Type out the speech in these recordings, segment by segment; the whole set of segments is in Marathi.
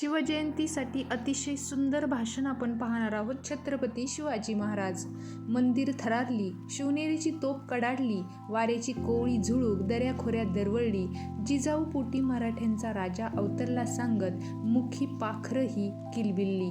शिवजयंतीसाठी अतिशय सुंदर भाषण आपण पाहणार आहोत. छत्रपती शिवाजी महाराज मंदिर थरारली शिवनेरीची तोप कडाडली वाऱ्याची कोवळी झुळूक दऱ्याखोऱ्यात दरवळली जिजाऊ पोटी मराठ्यांचा राजा अवतरला सांगत मुखी पाखरही किलबिल्ली.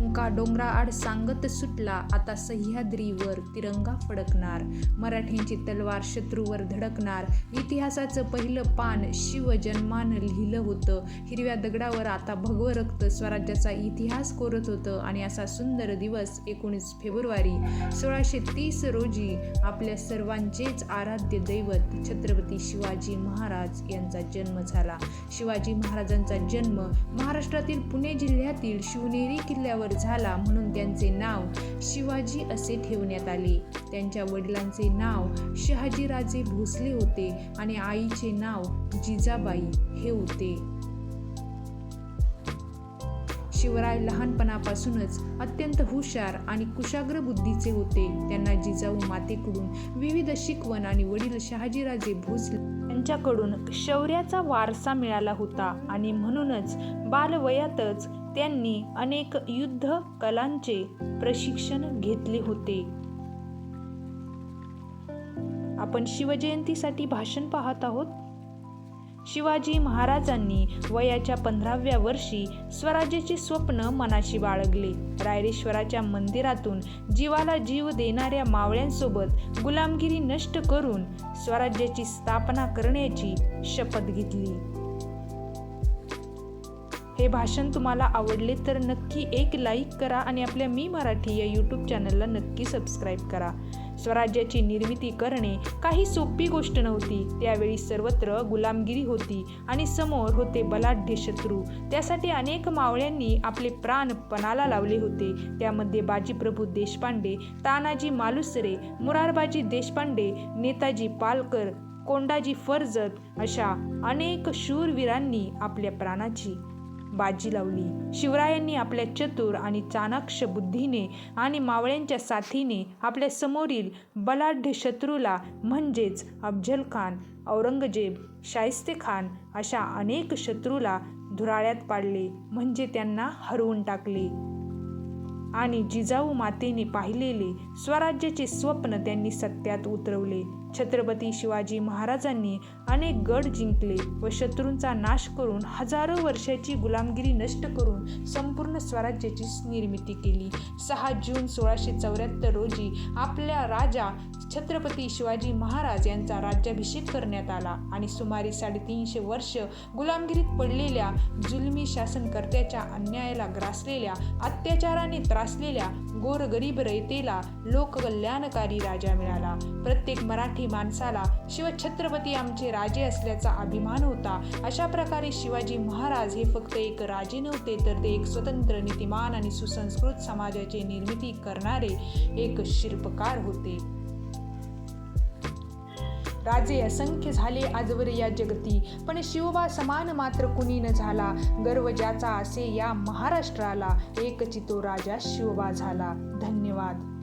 अंका डोंगराआड सांगत सुटला. आता सह्याद्रीवर तिरंगा फडकणार. मराठ्यांची तलवार शत्रूवर धडकणार. इतिहासाचं पहिलं पान शिवजन्मानं लिहिलं होतं. हिरव्या दगडावर आता भगवं रक्त स्वराज्याचा इतिहास कोरत होतं. आणि असा सुंदर दिवस एकोणीस फेब्रुवारी सोळाशे तीस रोजी आपल्या सर्वांचेच आराध्य दैवत छत्रपती शिवाजी महाराज यांचा जन्म झाला. शिवाजी महाराजांचा जन्म महाराष्ट्रातील पुणे जिल्ह्यातील शिवनेरी किल्ल्यावर झाला म्हणून त्यांचे नाव शिवाजी असे ठेवण्यात आले. त्यांच्या वडिलांचे नाव शहाजीराजे भोसले होते आणि आईचे नाव जिजाबाई हे होते. शिवराय लहानपणापासूनच अत्यंत हुशार आणि कुशाग्र बुद्धीचे होते. त्यांना जिजाऊ मातेकडून विविध शिकवण आणि वडील शहाजीराजे भोसले यांच्याकडून शौर्याचा वारसा मिळाला होता आणि म्हणूनच बालवयातच त्यांनी अनेक युद्ध कलांचे प्रशिक्षण घेतले होते. आपण शिवजयंतीसाठी भाषण पाहत आहोत. शिवाजी महाराजांनी वयाच्या पंधराव्या वर्षी स्वराज्याचे स्वप्न मनाशी बाळगले. रायरेश्वराच्या मंदिरातून जीवाला जीव देणाऱ्या मावळ्यांसोबत गुलामगिरी नष्ट करून स्वराज्याची स्थापना करण्याची शपथ घेतली. हे भाषण तुम्हाला आवडले तर नक्की एक लाईक करा आणि आपल्या मी मराठी या यूट्यूब चॅनलला नक्की सबस्क्राईब करा. स्वराज्याची निर्मिती करणे काही सोपी गोष्ट नव्हती. त्यावेळी सर्वत्र गुलामगिरी होती आणि समोर होते बलाढ्य शत्रू. त्यासाठी अनेक मावळ्यांनी आपले प्राण पणाला लावले होते. त्यामध्ये बाजीप्रभू देशपांडे तानाजी मालुसरे मुरारबाजी देशपांडे नेताजी पालकर कोंडाजी फर्जत अशा अनेक शूरवीरांनी आपल्या प्राणाची बाजी लावली. शिवरायांनी आपल्या चतुर आणि चाणाक्ष बुद्धीने आणि मावळ्यांच्या साथीने आपल्या समोरील बलाढ्य शत्रूला म्हणजेच अफजल खान औरंगजेब शाहिस्ते खान अशा अनेक शत्रूला धुराळ्यात पाडले म्हणजे त्यांना हरवून टाकले. आणि जिजाऊ मातेने पाहिलेले स्वराज्याचे स्वप्न त्यांनी सत्यात उतरवले. छत्रपती शिवाजी महाराजांनी अनेक गड जिंकले व शत्रूंचा नाश करून हजारो वर्षाची गुलामगिरी नष्ट करून संपूर्ण स्वराज्याची निर्मिती केली. सहा जून सोळाशे चौऱ्याहत्तर रोजी आपल्या राजा छत्रपती शिवाजी महाराज यांचा राज्याभिषेक करण्यात आला आणि सुमारे साडेतीनशे वर्ष गुलामगिरीत पडलेल्या जुलमी शासनकर्त्याच्या अन्यायाला ग्रासलेल्या अत्याचाराने त्रासलेल्या गोरगरीब रयतेला लोककल्याणकारी राजा मिळाला. प्रत्येक मराठी माणसाला शिवछत्रपती आमचे राजे असल्याचा अभिमान होता. अशा प्रकारे शिवाजी महाराज हे फक्त एक राजे नव्हते तर ते एक स्वतंत्र नीतिमान आणि सुसंस्कृत समाजाची निर्मिती करणारे एक शिल्पकार होते. राजे असंख्य झाले आजवर या जगती पण शिवबा समान मात्र कुणी न झाला. गर्व ज्याचा असे या महाराष्ट्राला एक चितो राजा शिवबा झाला. धन्यवाद.